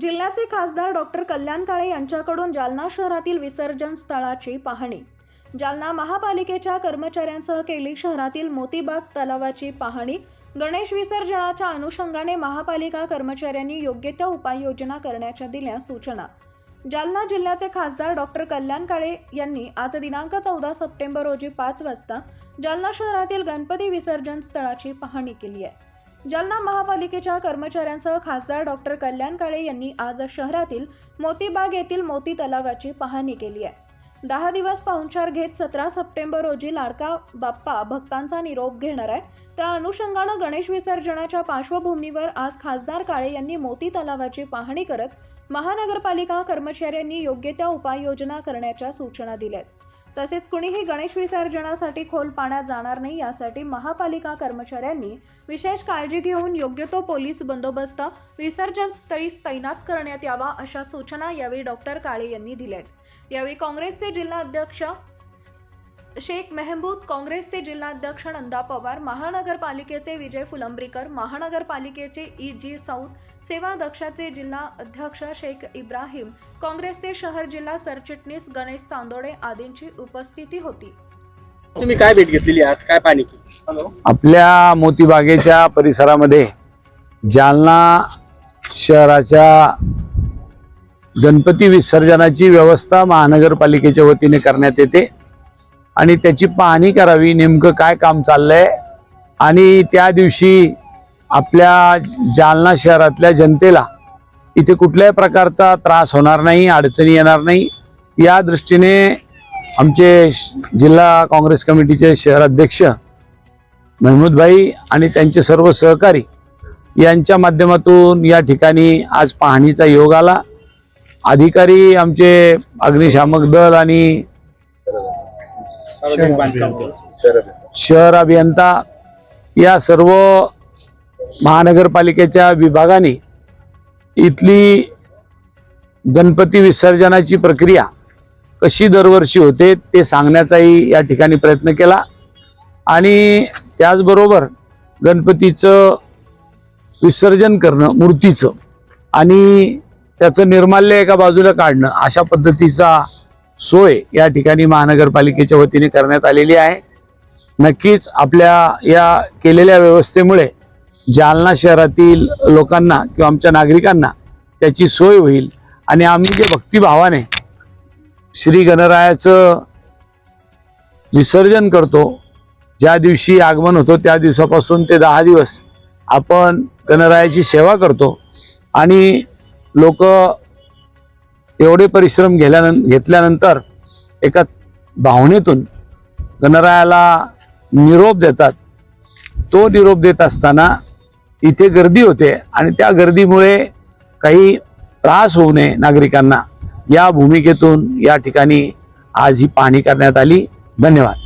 जिल्ह्याचे खासदार डॉक्टर कल्याण काळे यांच्याकडून जालना शहरातील विसर्जन स्थळाची पाहणी. जालना महापालिकेच्या कर्मचाऱ्यांसह केली शहरातील मोतीबाग तलावाची पाहणी. गणेश विसर्जनाच्या अनुषंगाने महापालिका कर्मचाऱ्यांनी योग्य त्या उपाययोजना करण्याच्या दिल्या सूचना. जालना जिल्ह्याचे खासदार डॉक्टर कल्याण काळे यांनी आज दिनांक चौदा सप्टेंबर रोजी पाच वाजता जालना शहरातील गणपती विसर्जन स्थळाची पाहणी केली आहे. जालना महापालिकेच्या कर्मचाऱ्यांसह खासदार डॉक्टर कल्याण काळे यांनी आज शहरातील मोतीबाग येथील मोती तलावाची पाहणी केली आहे. दहा दिवस पाहुणचार घेत सतरा सप्टेंबर रोजी लाडका बाप्पा भक्तांचा निरोप घेणार आहे. त्या अनुषंगानं गणेश विसर्जनाच्या पार्श्वभूमीवर आज खासदार काळे यांनी मोती तलावाची पाहणी करत महानगरपालिका कर्मचाऱ्यांनी योग्य त्या उपाययोजना करण्याच्या सूचना दिल्यात. तसेच कुणीही गणेश विसर्जनासाठी खोल पाण्यात जाणार नाही यासाठी महापालिका कर्मचाऱ्यांनी विशेष काळजी घेऊन योग्य तो पोलीस बंदोबस्त विसर्जन स्थळी तैनात करण्यात यावा अशा सूचना यावेळी डॉक्टर काळे यांनी दिल्यात. यावेळी काँग्रेसचे जिल्हा अध्यक्ष शेख मेहबूद काँग्रेसचे जिल्हाध्यक्ष नंदा पवार महानगरपालिकेचे विजय फुलंब्रीकर महानगरपालिकेचे ई जी साऊथ सेवा दक्षाचे जिल्हा अध्यक्ष शेख इब्राहिम काँग्रेसचे शहर जिल्हा सरचिटणीस गणेश चांदोडे आदींची उपस्थिती होती. तुम्ही काय भेट घेतलेली आज? काय पाणी हॅलो. आपल्या मोतीबागेच्या परिसरामध्ये जालना शहराच्या गणपती विसर्जनाची व्यवस्था महानगरपालिकेच्या वतीने करण्यात येते. आणि त्याची पाहणी करावी नेमकं काय काम चाललंय. आणि त्या दिवशी आपल्या जालना शहरातल्या जनतेला इथे कुठल्याही प्रकारचा त्रास होणार नाही अडचणी येणार नाही. या दृष्टीने आमचे श- जिल्हा काँग्रेस कमिटीचे शहर अध्यक्ष महमूदभाई आणि त्यांचे सर्व सहकारी यांच्या माध्यमातून या ठिकाणी आज पाहणीचा योग आला. अधिकारी आमचे अग्निशामक दल आणि सार्वजनिक बांधकाम शहर अभियंता या सर्व महानगरपालिकेच्या विभागाने इथली गणपती विसर्जनाची प्रक्रिया कशी दरवर्षी होते ते सांगण्याचाही या ठिकाणी प्रयत्न केला. आणि त्याचबरोबर गणपतीचं विसर्जन करणं मूर्तीचं आणि त्याचं निर्माल्य एका बाजूला काढणं अशा पद्धतीचा सोय या ठिकाणी महानगरपालिकेच्या वतीने करण्यात आलेली आहे. नक्कीच आपल्या या केलेल्या व्यवस्थेमुळे जालना शहरातील लोकांना किंवा आमच्या नागरिकांना त्याची सोय होईल. आणि आम्ही जे भक्तिभावाने श्री गणरायाचं विसर्जन करतो ज्या दिवशी आगमन होतो त्या दिवसापासून ते दहा दिवस आपण गणरायाची सेवा करतो. आणि लोक एवढे परिश्रम घेल्यानं घेतल्यानंतर एका भावनेतून गणरायाला निरोप देतात. तो निरोप देत असताना इथे गर्दी होते आणि त्या गर्दीमुळे काही त्रास होऊ नये नागरिकांना. या भूमिकेतून या ठिकाणी आज ही पाहणी करण्यात आली. धन्यवाद.